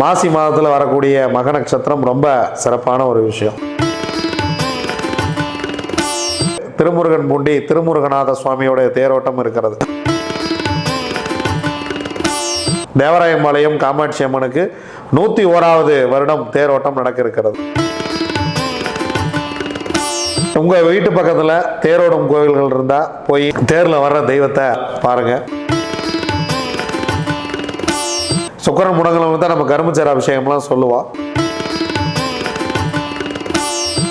மாசி மாதத்தில் வரக்கூடிய மக நட்சத்திரம் ரொம்ப சிறப்பான ஒரு விஷயம். திருமுருகன் பூண்டி திருமுருகநாத சுவாமியோட தேரோட்டம் இருக்கிறது. தேவராயம்பாளையம் காமாட்சி அம்மனுக்கு நூற்றி ஓராவது வருடம் தேரோட்டம் நடக்க இருக்கிறது உங்கள் வீட்டு பக்கத்தில் தேரோடும் கோவில்கள் இருந்தால் போய் தேரில் வர்ற தெய்வத்தை பாருங்கள் சுக்கர முடங்கலம் தான் நம்ம கரும்புச்சார அபிஷேகம்லாம் சொல்லுவோம்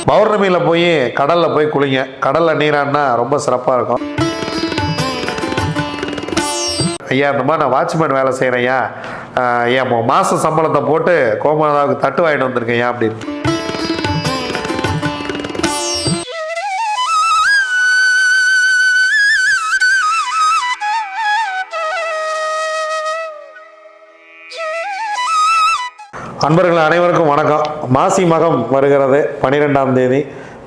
பௌர்ணமியில் போய் கடலில் போய் குளிங்க. கடலில் நீராடினா ரொம்ப சிறப்பாக இருக்கும். ஐயா இந்த மாதிரி நான் வாட்ச்மேன் வேலை செய்கிறேன் ஐயா. ஆஹ் என் மாத சம்பளத்தை போட்டு கோமாதாவுக்கு தட்டு வாங்கிட்டு வந்திருக்கேன் ஐயா அப்படின்னு. அன்பர்கள் அனைவருக்கும் வணக்கம். மாசி மகம் வருகிறது. பன்னிரெண்டாம் தேதி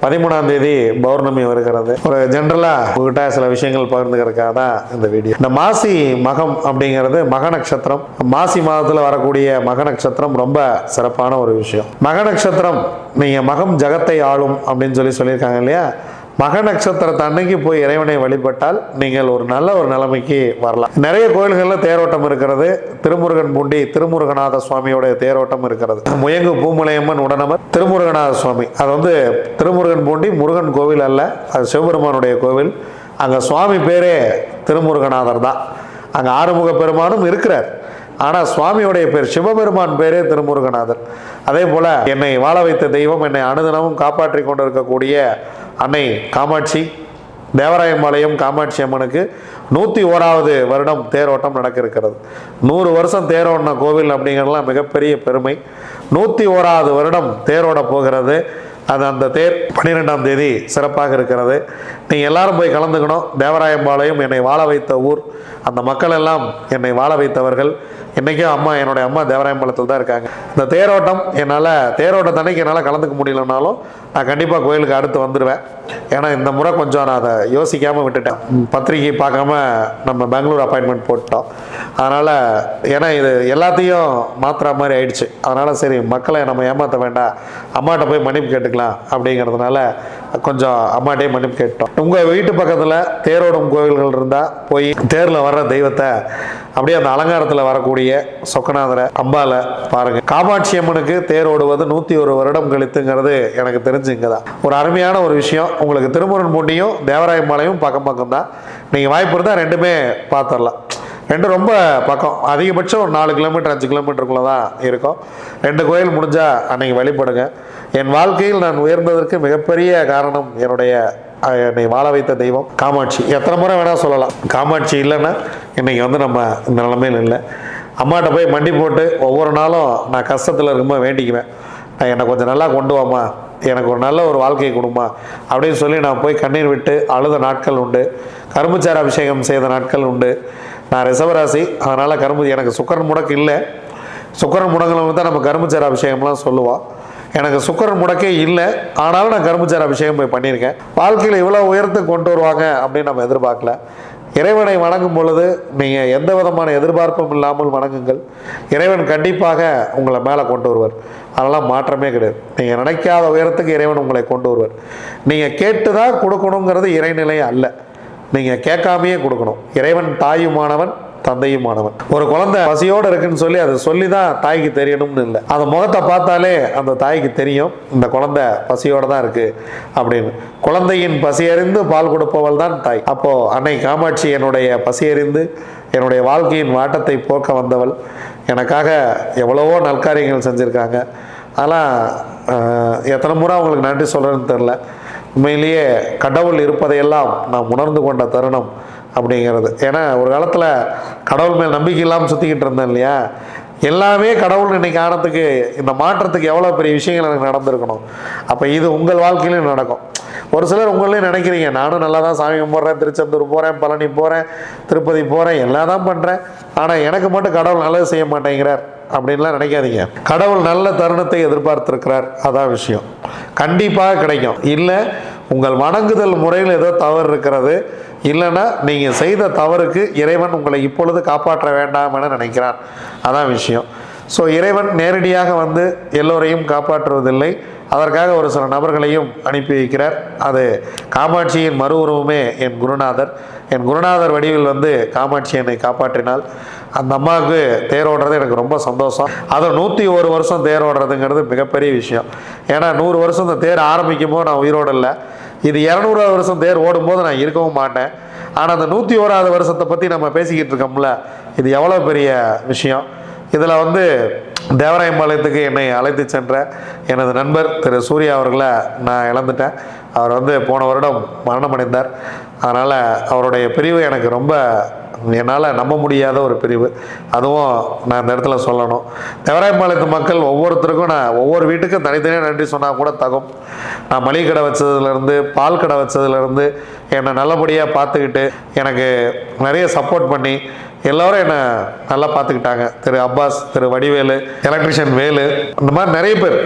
பதிமூணாம் தேதி பௌர்ணமி வருகிறது. ஒரு ஜென்ரலாக உங்ககிட்ட சில விஷயங்கள் பகிர்ந்துக்கிறதுக்காக தான் இந்த வீடியோ இந்த மாசி மகம் அப்படிங்கிறது மக நட்சத்திரம். மாசி மாதத்தில் வரக்கூடிய மக நட்சத்திரம் ரொம்ப சிறப்பான ஒரு விஷயம். மக நட்சத்திரம் நீங்கள் மகம் ஜகத்தை ஆளும் அப்படின்னு சொல்லி சொல்லியிருக்காங்க இல்லையா? மக நட்சத்திரத்தை அன்னைக்கு போய் இறைவனை வழிபட்டால் நீங்கள் ஒரு நல்ல ஒரு நிலைமைக்கு வரலாம். நிறைய கோயில்களில் தேரோட்டம் இருக்கிறது. திருமுருகன் பூண்டி திருமுருகநாத சுவாமியோட தேரோட்டம் இருக்கிறது. முயங்கு பூமலையம்மன் உடனமர் திருமுருகநாத சுவாமி. அது வந்து திருமுருகன் பூண்டி முருகன் கோவில் அல்ல அது சிவபெருமானுடைய கோவில். அங்கே சுவாமி பேரே திருமுருகநாதர் தான். அங்கே ஆறுமுக பெருமானும் இருக்கிறார். ஆனால் சுவாமியுடைய பேர் சிவபெருமான் பேரே திருமுருகநாதர். அதே போல் என்னை வாழ வைத்த தெய்வம் என்னை அனுதினமும் காப்பாற்றி கொண்டிருக்கக்கூடிய அன்னை காமாட்சி தேவராயம்பாளையம் காமாட்சி அம்மனுக்கு நூற்றி ஓராவது வருடம் தேரோட்டம் நடக்க இருக்கிறது நூறு வருஷம் தேரோடின கோவில் அப்படிங்கிறதுலாம் மிகப்பெரிய பெருமை. நூற்றி ஓராவது வருடம் தேரோட போகிறது. அது அந்த தேர் பன்னிரெண்டாம் தேதி சிறப்பாக இருக்கிறது. நீங்கள் எல்லாரும் போய் கலந்துக்கணும். தேவராயம்பாளையம் என்னை வாழ வைத்த ஊர். அந்த மக்கள் எல்லாம் என்னை வாழ வைத்தவர்கள். இன்றைக்கும் அம்மா என்னுடைய அம்மா தேவராயம்பாளையத்தில் தான் இருக்காங்க. இந்த தேரோட்டம் என்னால் தேரோட்டத்தன்னைக்கு என்னால் கலந்துக்க முடியலனாலும் நான் கண்டிப்பாக கோயிலுக்கு அடுத்து வந்துடுவேன் ஏன்னா இந்த முறை கொஞ்சம் நான் அதை யோசிக்காமல் விட்டுட்டேன். பத்திரிக்கை பத்திரிகை பார்க்காம நம்ம பெங்களூர் அப்பாயின்மெண்ட் போட்டோம். அதனால் ஏன்னா இது எல்லாத்தையும் மாற்றுற மாதிரி ஆயிடுச்சு. அதனால் சரி மக்களை நம்ம ஏமாற்ற வேண்டாம். அம்மாட்ட போய் மன்னிப்பு கேட்டுக்கலாம் அப்படிங்கிறதுனால கொஞ்சம் அம்மாட்டே மன்னிப்பு கேட்டோம். உங்கள் வீட்டு பக்கத்தில் தேரோடும் கோவில்கள் இருந்தால் போய் தேரில் வர்ற தெய்வத்தை அப்படியே அந்த அலங்காரத்தில் வரக்கூடிய சொக்கநாதரை அம்பால பாருங்க. காமாட்சி அம்மனுக்கு தேர் ஓடுவது நூற்றி ஒரு வருடம் கழித்துங்கிறது எனக்கு தெரிஞ்சுங்க தான் ஒரு அருமையான ஒரு விஷயம். உங்களுக்கு திருமுருகன் பூண்டியும் தேவராயம்பாளையம் பக்கம் பக்கம் தான். நீங்கள் வாய்ப்பு இருந்தால் ரெண்டுமே பார்த்துடலாம் ரெண்டும் ரொம்ப பக்கம். அதிகபட்சம் ஒரு நாலு கிலோமீட்டர் அஞ்சு கிலோமீட்டருக்குள்ளே தான் இருக்கும். ரெண்டு கோயில் முடிஞ்சால் அன்னைக்கு வழிபடுங்க. என் வாழ்க்கையில் நான் உயர்ந்ததற்கு மிகப்பெரிய காரணம் என்னுடைய என்னை வாழ வைத்த தெய்வம் காமாட்சி. எத்தனை முறை வேணால் சொல்லலாம். காமாட்சி இல்லைன்னா இன்றைக்கி வந்து நம்ம இந்த நிலைமையில் இல்லை. அம்மாட்ட போய் மண்டி போட்டு ஒவ்வொரு நாளும் நான் கஷ்டத்தில் இருக்கும்போது வேண்டிக்குவேன். நான் என்னை கொஞ்சம் நல்லா கொண்டு வாமா எனக்கு ஒரு நல்ல ஒரு வாழ்க்கையை கொடுமா அப்படின்னு சொல்லி நான் போய் கண்ணீர் விட்டு அழுத நாட்கள் உண்டு. கரும்புச்சார அபிஷேகம் செய்த நாட்கள் உண்டு. நான் ரிசவராசி அதனால் கரும்பு எனக்கு சுக்கரன் முடக்கு இல்லை. சுக்கரன் முடங்கலம் தான் நம்ம கரும்புச்சார அபிஷேகம்லாம் சொல்லுவோம் எனக்கு சுக்கரன் முடக்கே இல்லை. ஆனாலும் நான் கரும்புச்சார அபிஷேகம் போய் பண்ணியிருக்கேன். வாழ்க்கையில் இவ்வளோ உயரத்துக்கு கொண்டு வருவாங்க அப்படின்னு நம்ம எதிர்பார்க்கல. இறைவனை வணங்கும் பொழுது நீங்கள் எந்த விதமான எதிர்பார்ப்பும் இல்லாமல் வணங்குங்கள். இறைவன் கண்டிப்பாக உங்களை மேலே கொண்டு வருவார். அதெல்லாம் மாற்றமே கிடையாது. நீங்கள் நினைக்காத உயரத்துக்கு இறைவன் உங்களை கொண்டு வருவார். நீங்கள் கேட்டு தான் கொடுக்கணுங்கிறது இறைநிலை அல்ல. நீங்கள் கேட்காமையே கொடுக்கணும். இறைவன் தாயுமானவன் தந்தையுமானவன். ஒரு குழந்தை பசியோடு இருக்குன்னு சொல்லி அதை சொல்லி தான் தாய்க்கு தெரியணும்னு இல்லை. அந்த முகத்தை பார்த்தாலே அந்த தாய்க்கு தெரியும் இந்த குழந்தை பசியோடு தான் இருக்கு அப்படின்னு. குழந்தையின் பசியறிந்து பால் கொடுப்பவள் தான் தாய். அப்போ அன்னை காமாட்சி என்னுடைய பசியறிந்து என்னுடைய வாழ்க்கையின் வாட்டத்தை போக்க வந்தவள். எனக்காக எவ்வளவோ நற்காரியங்கள் செஞ்சுருக்காங்க. ஆனால் எத்தனை முறை அவங்களுக்கு நன்றி சொல்கிறேன்னு தெரில உண்மையிலேயே கடவுள் இருப்பதையெல்லாம் நாம் உணர்ந்து கொண்ட தருணம். அப்படிங்கிறது. ஏன்னா ஒரு காலத்தில் கடவுள் மேல் நம்பிக்கை இல்லாமல் சுற்றிக்கிட்டு இருந்தேன் இல்லையா? எல்லாமே கடவுள் இன்னைக்கு ஆனதுக்கு இந்த மாற்றத்துக்கு எவ்வளோ பெரிய விஷயங்கள் எனக்கு நடந்திருக்கணும். அப்போ இது உங்கள் வாழ்க்கையிலும் நடக்கும். ஒரு சிலர் உங்களையும் நினைக்கிறீங்க நானும் நல்லா தான் சாமி கும்பிட்றேன் திருச்செந்தூர் போகிறேன் பழனி போகிறேன் திருப்பதி போகிறேன் எல்லாம் தான் பண்ணுறேன் ஆனால் எனக்கு மட்டும் கடவுள் நல்லது செய்ய மாட்டேங்கிறார் அப்படின்லாம் நினைக்காதீங்க. கடவுள் நல்ல தருணத்தை எதிர்பார்த்துருக்கிறார். அதான் விஷயம். கண்டிப்பாக கிடைக்கும். இல்லை உங்கள் வணங்குதல் முறையில் ஏதோ தவறு இருக்கிறது. இல்லைன்னா நீங்கள் செய்த தவறுக்கு இறைவன் உங்களை இப்பொழுது காப்பாற்ற வேண்டாம் என நினைக்கிறான் அதான் விஷயம். ஸோ இறைவன் நேரடியாக வந்து எல்லோரையும் காப்பாற்றுவதில்லை. அதற்காக ஒரு சில நபர்களையும் அனுப்பி வைக்கிறார். அது காமாட்சியின் மறு உருவமே என் குருநாதர். என் குருநாதர் வடிவில் வந்து காமாட்சி என்னை காப்பாற்றினால் அந்த அம்மாவுக்கு தேரோடுறது எனக்கு ரொம்ப சந்தோஷம். அதுவும் நூற்றி ஒரு வருஷம் தேரோடுறதுங்கிறது மிகப்பெரிய விஷயம். ஏன்னா நூறு வருஷம் இந்த தேர் ஆரம்பிக்கும்போது நான் உயிரோடு இல்லை. இது இரநூறாவது வருஷம் தேர் ஓடும்போது நான் இருக்கவும் மாட்டேன். ஆனால் அந்த நூற்றி ஓராவது வருஷத்தை பற்றி நம்ம பேசிக்கிட்டு இருக்கோம்ல இது எவ்வளோ பெரிய விஷயம். இதில் வந்து தேவராயம்பாளையத்துக்கு என்னை அழைத்து சென்ற எனது நண்பர் திரு சூர்யா அவர்களை நான் இழந்துட்டேன். அவர் வந்து போன வருடம் மரணமடைந்தார். அதனால் அவருடைய பிரிவு எனக்கு ரொம்ப என்னால் நம்ப முடியாத ஒரு பிரிவு. அதுவும் நான் இந்த இடத்துல சொல்லணும். தேவராயம்பாளையத்து மக்கள் ஒவ்வொருத்தருக்கும் நான் ஒவ்வொரு வீட்டுக்கும் தனித்தனியாக நன்றி சொன்னால் கூட தகும். நான் மளிகை கடை வச்சதுலேருந்து பால் கடை வச்சதுலேருந்து என்னை நல்லபடியாக பார்த்துக்கிட்டு எனக்கு நிறைய சப்போர்ட் பண்ணி எல்லோரும் என்னை நல்லா பார்த்துக்கிட்டாங்க திரு அப்பாஸ் திரு வடிவேலு எலக்ட்ரிஷியன் வேலு இந்த மாதிரி நிறைய பேர்.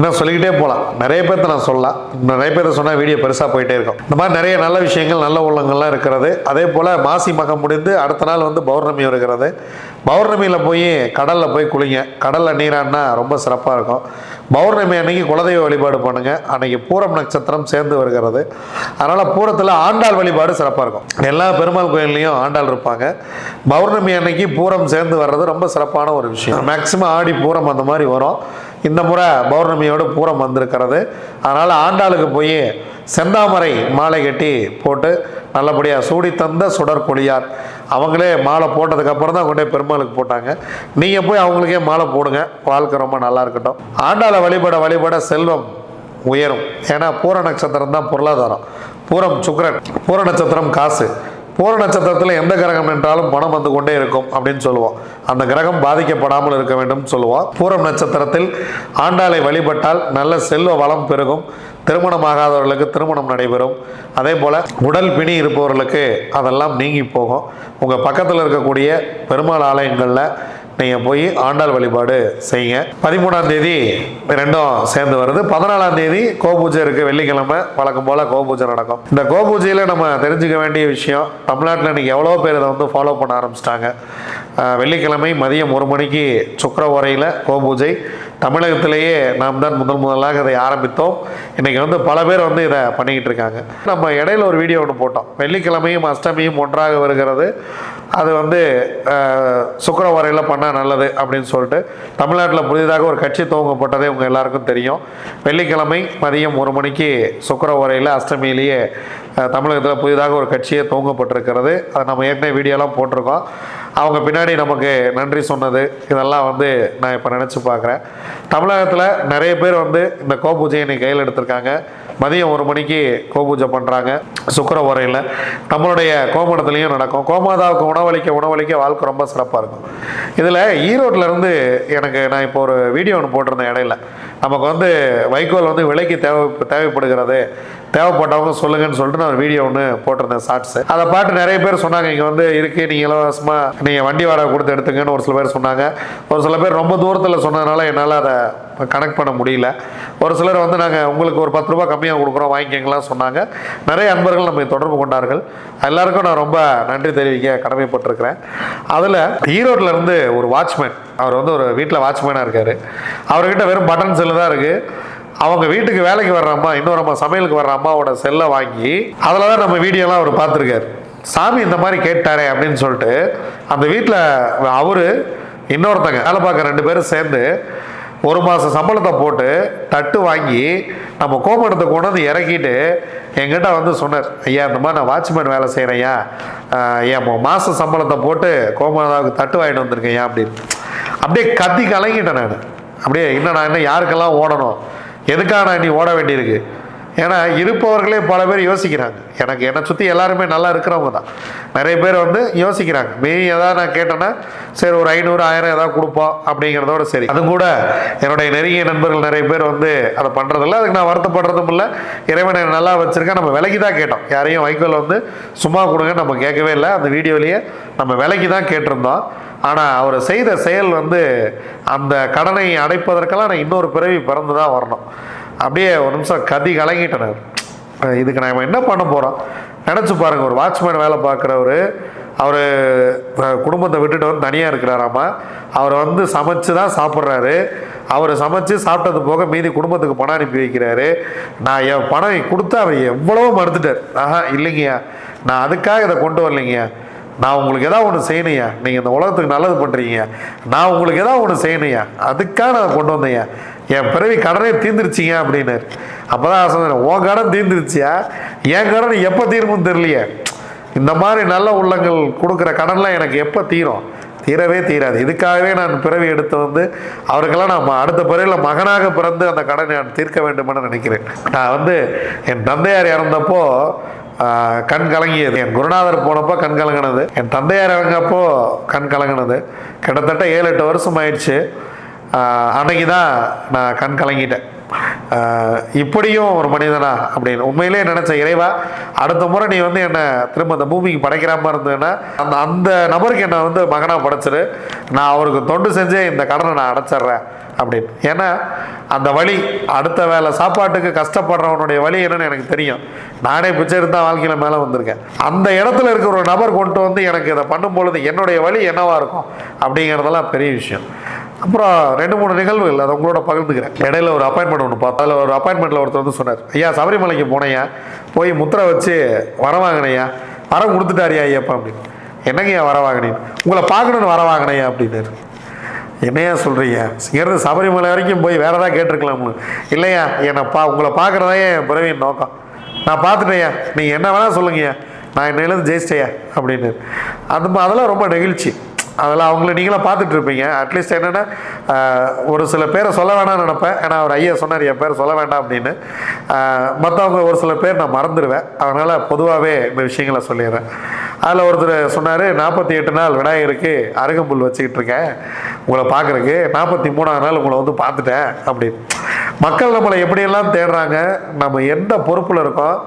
இன்னும் சொல்லிக்கிட்டே போகலாம். நிறைய பேர்த்த நான் சொல்லலாம். இன்னும் நிறைய பேர் சொன்னால் வீடியோ பெருசாக போயிட்டே இருக்கும். இந்த மாதிரி நிறைய நல்ல விஷயங்கள் நல்ல உள்ளங்கள்லாம் இருக்கிறது. அதே போல் மாசி மகம் முடிந்து அடுத்த நாள் வந்து பௌர்ணமி வருகிறது. பௌர்ணமியில் போய் கடலில் போய் குளிங்க. கடலில் நீராடினா ரொம்ப சிறப்பாக இருக்கும். பௌர்ணமி அன்னைக்கு குலதெய்வ வழிபாடு பண்ணுங்க. அன்னைக்கு பூரம் நட்சத்திரம் சேர்ந்து வருகிறது. அதனால் பூரத்தில் ஆண்டாள் வழிபாடு சிறப்பாக இருக்கும். எல்லா பெருமாள் கோயில்லையும் ஆண்டாள் இருப்பாங்க. பௌர்ணமி அன்னைக்கு பூரம் சேர்ந்து வர்றது ரொம்ப சிறப்பான ஒரு விஷயம். மேக்ஸிமம் ஆடி பூரம் அந்த மாதிரி வரும். இந்த முறை பௌர்ணமியோடு பூரம் வந்திருக்கிறது. அதனால் ஆண்டாளுக்கு போய் செந்தாமரை மாலை கட்டி போட்டு நல்லபடியாக சூடி தந்த சுடர் கொழியார் அவங்களே மாலை போட்டதுக்கப்புறம் தான் கொண்டே பெருமாளுக்கு போட்டாங்க. நீங்கள் போய் அவங்களுக்கே மாலை போடுங்க. வாழ்க்கை ரொம்ப நல்லா இருக்கட்டும். ஆண்டாளை வழிபட வழிபட செல்வம் உயரும். ஏன்னா பூர நட்சத்திரம் தான் பொருளாதாரம். பூரம் சுக்கிரன். பூர நட்சத்திரம் காசு. பூர நட்சத்திரத்தில் எந்த கிரகம் என்றாலும் பணம் வந்து கொண்டே இருக்கும் அப்படின்னு சொல்லுவோம். அந்த கிரகம் பாதிக்கப்படாமல் இருக்க வேண்டும் சொல்லுவோம். பூரம் நட்சத்திரத்தில் ஆண்டாளை வழிபட்டால் நல்ல செல்வ வளம் பெருகும். திருமணமாகாதவர்களுக்கு திருமணம் நடைபெறும். அதே போல் உடல் பிணி இருப்பவர்களுக்கு அதெல்லாம் நீங்கி போகும். உங்கள் பக்கத்தில் இருக்கக்கூடிய பெருமாள் ஆலயங்களில் நீங்கள் போய் ஆண்டாள் வழிபாடு செய்யுங்க. பதிமூணாம் தேதி ரெண்டும் சேர்ந்து வருது. பதினாலாம் தேதி கோபூஜை இருக்குது வெள்ளிக்கிழமை வழக்கம் போல் கோபூஜை நடக்கும். இந்த கோபூஜையில் நம்ம தெரிஞ்சுக்க வேண்டிய விஷயம் தமிழ்நாட்டில் இன்றைக்கி எவ்வளோ பேர் இதை வந்து ஃபாலோ பண்ண ஆரம்பிச்சிட்டாங்க. வெள்ளிக்கிழமை மதியம் ஒரு மணிக்கு சுக்கர உரையில் கோபூஜை. தமிழகத்திலேயே நாம் தான் முதல் முதலாக இதை ஆரம்பித்தோம். இன்றைக்கி வந்து பல பேர் வந்து இதை பண்ணிக்கிட்டு இருக்காங்க. நம்ம இடையில ஒரு வீடியோ ஒன்று போட்டோம். வெள்ளிக்கிழமையும் அஷ்டமியும் ஒன்றாக வருகிறது. அது வந்து அஹ், பண்ணால் நல்லது அப்படின்னு சொல்லிட்டு தமிழ்நாட்டில் புதிதாக ஒரு கட்சி துவங்கப்பட்டதே உங்கள் எல்லாருக்கும் தெரியும். வெள்ளிக்கிழமை மதியம் ஒரு மணிக்கு சுக்கிர அஷ்டமியிலேயே தமிழகத்தில் புதிதாக ஒரு கட்சியே துவங்கப்பட்டிருக்கிறது. அதை நம்ம ஏற்கனவே வீடியோலாம் போட்டிருக்கோம். அவங்க பின்னாடி நமக்கு நன்றி சொன்னது. இதெல்லாம் வந்து நான் இப்போ நினச்சி பார்க்குறேன் தமிழகத்தில் நிறைய பேர் வந்து இந்த கோபூஜையை இன்னைக்கு கையில் எடுத்திருக்காங்க. மதியம் ஒரு மணிக்கு கோபூஜை பண்ணுறாங்க சுக்கர உரையில் நம்மளுடைய கோமணத்துலேயும் நடக்கும். கோமாதாவுக்கு உணவளிக்க உணவளிக்க வாழ்க்கை ரொம்ப சிறப்பாக இருக்கும். இதில் ஈரோட்டில் இருந்து எனக்கு நான் இப்போ ஒரு வீடியோ ஒன்று போட்டிருந்தேன் இடையில. நமக்கு வந்து வைக்கோல் வந்து விலைக்கு தேவை தேவைப்படுகிறது. தேவைப்பட்டவங்க சொல்லுங்கன்னு சொல்லிட்டு நான் ஒரு வீடியோ ஒன்று போட்டிருந்தேன் ஷார்ட்ஸ் அதை பார்த்து நிறைய பேர் சொன்னாங்க இங்கே வந்து இருக்குது நீங்கள் இலவசமாக நீங்கள் வண்டி வாடகை கொடுத்து எடுத்துங்கன்னு ஒரு சில பேர் சொன்னாங்க. ஒரு சில பேர் ரொம்ப தூரத்தில் சொன்னதுனால என்னால் அதை கனெக்ட் பண்ண முடியல. ஒரு சிலர் வந்து நாங்கள் உங்களுக்கு ஒரு பத்து ரூபா கம்மியாக கொடுக்குறோம் வாங்கிக்கங்களாம் சொன்னாங்க. நிறைய அன்பர்கள் நம்ம தொடர்பு கொண்டார்கள். எல்லாருக்கும் நான் ரொம்ப நன்றி தெரிவிக்க கடமைப்பட்டிருக்கிறேன். அதில் ஈரோட்டில் ஒரு வாட்ச்மேன் அவர் வந்து ஒரு வீட்டில் வாட்ச்மேனாக இருக்கார். அவர்கிட்ட வெறும் பட்டன் செல்லு தான் இருக்குது அவங்க வீட்டுக்கு வேலைக்கு வர்ற அம்மா இன்னொரு அம்மா சமையலுக்கு வர்ற அம்மாவோட செல்லை வாங்கி அதில் தான் நம்ம வீடியோலாம் அவர் பார்த்துருக்காரு. சாமி இந்த மாதிரி கேட்டாரே அப்படின்னு சொல்லிட்டு அந்த வீட்டில் அவர் இன்னொருத்தங்க வேலை பார்க்க ரெண்டு பேரும் சேர்ந்து ஒரு மாதம் சம்பளத்தை போட்டு தட்டு வாங்கி நம்ம கோமணத்தை கொண்டு வந்து இறக்கிட்டு எங்கிட்ட வந்து சொன்னார் ஐயா இந்த மாதிரி நான் வாட்ச்மேன் வேலை செய்கிறேன் ஐயா என் மாத சம்பளத்தை போட்டு கோமணத்தாவுக்கு தட்டு வாங்கிட்டு வந்திருக்கேன் ஐயா அப்படின்னு. அப்படியே கத்தி கலங்கிட்டேன் நான். அப்படியே இன்னும் நான் என்ன யாருக்கெல்லாம் ஓடணும்? எதுக்காக நான் நீ ஓட வேண்டியிருக்கு? ஏன்னா இருப்பவர்களே பல பேர் யோசிக்கிறாங்க. எனக்கு என்னை சுற்றி எல்லாருமே நல்லா இருக்கிறவங்க தான். நிறைய பேர் வந்து யோசிக்கிறாங்க. மீறி ஏதாவது நான் கேட்டேன்னா சரி ஒரு ஐநூறு ஆயிரம் ஏதாவது கொடுப்போம் அப்படிங்கிறதோட சரி. அதுவும் கூட என்னுடைய நெருங்கிய நண்பர்கள் நிறைய பேர் வந்து அதை பண்ணுறதில்ல அதுக்கு நான் வருத்தப்படுறதும் இல்லை. இறைவனை நல்லா வச்சுருக்கேன். நம்ம விலைக்கு தான் கேட்டோம். யாரையும் வைக்கோல் வந்து சும்மா கொடுங்க நம்ம கேட்கவே இல்லை. அந்த வீடியோலேயே நம்ம விலைக்கு தான் கேட்டிருந்தோம். ஆனால் அவர் செய்த செயல் வந்து அந்த கடனை அடைப்பதற்கெல்லாம் நான் இன்னொரு பிறவி பிறந்து தான் வரணும். அப்படியே ஒரு நிமிஷம் கதி கலங்கிட்டனர் இதுக்கு நம்ம என்ன பண்ண போகிறோம் நினச்சி பாருங்கள் ஒரு வாட்ச்மேன் வேலை பார்க்குறவர் அவர் குடும்பத்தை விட்டுட்டு வந்து தனியாக இருக்கிறாராமா? அவர் வந்து சமைச்சு தான் சாப்பிட்றாரு. அவர் சமைச்சு சாப்பிட்டது போக மீதி குடும்பத்துக்கு பணம் அனுப்பி வைக்கிறாரு. நான் என் பணம் கொடுத்து அவர் எவ்வளவோ மறுத்துட்டார். ஆஹா இல்லைங்கய்யா. நான் அதுக்காக இதை கொண்டு வரலைங்கய்யா. நான் உங்களுக்கு ஏதாவது ஒன்று செய்யணுயா நீங்கள் இந்த உலகத்துக்கு நல்லது பண்ணுறீங்க நான் உங்களுக்கு ஏதாவது ஒன்று செய்யணுயா அதுக்காக நான் கொண்டு வந்தேன்யா என் பிறவி கடனே தீர்ந்துருச்சிங்க அப்படின்னாரு அப்போ தான் சொன்னேன் உன் கடன் தீர்ந்துருச்சியா? என் கடன் எப்போ தீரும்னு தெரியலையே. இந்த மாதிரி நல்ல உள்ளங்கள் கொடுக்குற கடன்லாம் எனக்கு எப்போ தீரும்? தீரவே தீராது. இதுக்காகவே நான் பிறவி எடுத்து வந்து அவருக்கெல்லாம் நான் ம- அடுத்த பிறவியில் மகனாக பிறந்து அந்த கடனை நான் தீர்க்க வேண்டுமென நினைக்கிறேன். நான் வந்து என் தந்தையார் இறந்தப்போ கண் கலங்கியது. என் குருநாதர் போனப்போ கண் கலங்கினது. என் தந்தையார் இறங்கப்போ கண் கலங்கினது. கிட்டத்தட்ட ஏழு எட்டு வருஷம் ஆயிடுச்சு ஆஹ், அன்னைக்கு தான் நான் கண் கலங்கிட்டேன். இப்படியும் ஒரு மனிதனா அப்படின்னு. உண்மையிலே நினச்ச இறைவா அடுத்த முறை நீ வந்து என்னை திரும்ப அந்த பூமிக்கு படைக்கிறாம இருந்ததுன்னா அந்த அந்த நபருக்கு என்னை வந்து மகனாக படைச்சிரு. நான் அவருக்கு தொண்டு செஞ்சே இந்த கடனை நான் அடைச்சிட்றேன் அப்படின்னு. ஏன்னா அந்த வழி அடுத்த வேலை சாப்பாட்டுக்கு கஷ்டப்படுறவனுடைய வழி என்னன்னு எனக்கு தெரியும். நானே பிச்சை எடுத்தால் தான் வாழ்க்கையில் மேலே வந்திருக்கேன். அந்த இடத்துல இருக்கிற ஒரு நபர் கொண்டு வந்து எனக்கு இதை பண்ணும் பொழுது என்னுடைய வழி என்னவாக இருக்கும் அப்படிங்கிறதெல்லாம் பெரிய விஷயம். அப்புறம் ரெண்டு மூணு நிகழ்வுகள் அதை உங்களோட பகிர்ந்துக்கிறேன். இடையில ஒரு அப்பாயின்மெண்ட் ஒன்று பார்த்தா அதில் ஒரு அப்பாயின்மெண்ட்டில் ஒருத்தர் வந்து சொன்னார் ஐயா சபரிமலைக்கு போனையா போய் முத்திரை வச்சு வர வாங்கினையா வரம் கொடுத்துட்டாரியா ஐயப்பா அப்படின்னு. என்னங்கய்யா வர வாங்கினேன் உங்களை பார்க்கணுன்னு வர வாங்கினையா அப்படின்னாரு. என்னையா சொல்கிறீங்க இங்கேருந்து சபரிமலை வரைக்கும் போய் வேறு ஏதாவது கேட்டிருக்கலாம்னு. இல்லையா என்னை பா உங்களை பார்க்குறதா என் பிறவியின் நோக்கம்? நான் பார்த்துட்டேயா நீங்கள் என்ன வேணால் சொல்லுங்கய்யா நான் என்னையிலேருந்து ஜெயிச்சிட்டேயா அப்படின்னு அது அதெல்லாம் ரொம்ப நெகிழ்ச்சி. அதெல்லாம் அவங்கள நீங்களாம் பார்த்துட்டு இருப்பீங்க. அட்லீஸ்ட் என்னென்னா ஒரு சில பேரை சொல்ல வேணாம்னு நினப்பேன். ஏன்னா அவர் ஐயா சொன்னார் என் பேர் சொல்ல வேண்டாம் அப்படின்னு. மற்றவங்க ஒரு சில பேர் நான் மறந்துடுவேன் அதனால் பொதுவாகவே இந்த விஷயங்களை சொல்லிடுறேன். அதில் ஒருத்தர் சொன்னார் நாற்பத்தி எட்டு நாள் விநாயகருக்கு அருகம்புல் வச்சுக்கிட்டு இருக்கேன் உங்களை பார்க்குறக்கு நாற்பத்தி மூணாவது நாள் உங்களை வந்து பார்த்துட்டேன் அப்படின்னு. மக்கள் நம்மளை எப்படியெல்லாம் தேடுறாங்க நம்ம எந்த பொறுப்பில் இருக்கோம்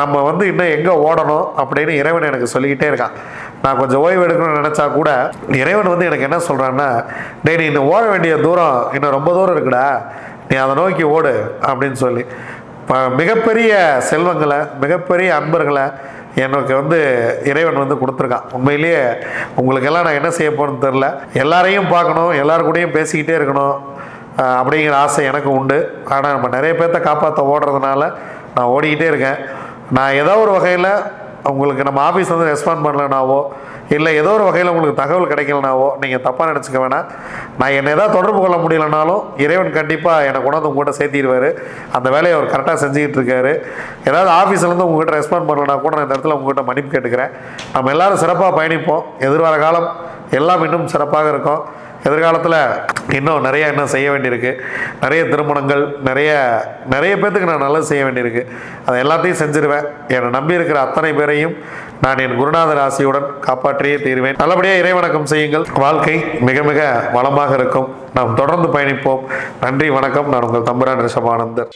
நம்ம வந்து இன்னும் எங்கே ஓடணும் அப்படின்னு இறைவன் எனக்கு சொல்லிக்கிட்டே இருக்கான். நான் கொஞ்சம் ஓய்வு எடுக்கணும்னு நினச்சா கூட இறைவன் வந்து எனக்கு என்ன சொல்கிறான்னா டே நீ இன்னும் ஓட வேண்டிய தூரம் இன்னும் ரொம்ப தூரம் இருக்குடா. நீ அதை நோக்கி ஓடு அப்படின்னு சொல்லி. மிகப்பெரிய செல்வங்களை மிகப்பெரிய அன்பர்களை எனக்கு வந்து இறைவன் வந்து கொடுத்துருக்கான். உண்மையிலேயே உங்களுக்கெல்லாம் நான் என்ன செய்ய போகிறேன்னு தெரில எல்லாரையும் பார்க்கணும் எல்லாருக்கூடையும் கூடயும் பேசிக்கிட்டே இருக்கணும் அப்படிங்கிற ஆசை எனக்கு உண்டு. ஆனால் நம்ம நிறைய பேர்த்த காப்பாற்ற ஓடுறதுனால நான் ஓடிக்கிட்டே இருக்கேன். நான் ஏதோ ஒரு வகையில் உங்களுக்கு நம்ம ஆஃபீஸ் வந்து ரெஸ்பாண்ட் பண்ணலனாவோ இல்லை ஏதோ ஒரு வகையில் உங்களுக்கு தகவல் கிடைக்கலனாவோ நீங்கள் தப்பாக நினச்சிக்க வேணாம். நான் என்னை ஏதாவது தொடர்பு கொள்ள முடியலனாலும் இறைவன் கண்டிப்பாக என்னை கொண்டாந்து உங்கள்கிட்ட சேர்த்திடுவார். அந்த வேலையை அவர் கரெக்டாக செஞ்சுக்கிட்டு இருக்காரு. ஏதாவது ஆஃபீஸ்லேருந்து உங்கள்கிட்ட ரெஸ்பாண்ட் பண்ணலனா கூட நான் இந்த இடத்துல உங்கள்கிட்ட மன்னிப்பு கேட்டுக்கிறேன். நம்ம எல்லாரும் சிறப்பாக பயணிப்போம். எதிர்வர காலம் எல்லாம் இன்னும் சிறப்பாக இருக்கும். எதிர்காலத்தில் இன்னும் நிறைய இன்னும் செய்ய வேண்டியிருக்கு. நிறைய திருமணங்கள் நிறைய நிறைய பேர்த்துக்கு நான் நல்லது செய்ய வேண்டியிருக்கு. அதை எல்லாத்தையும் செஞ்சிருவேன். என்னை நம்பி இருக்கிற அத்தனை பேரையும் நான் என் குருநாதர் ஆசியுடன் காப்பாற்றியே தீருவேன். நல்லபடியாக இறைவணக்கம் செய்யுங்கள். வாழ்க்கை மிக மிக வளமாக இருக்கும். நாம் தொடர்ந்து பயணிப்போம். நன்றி வணக்கம். நான் உங்கள் தம்புரான் ரிஷபானந்தர்.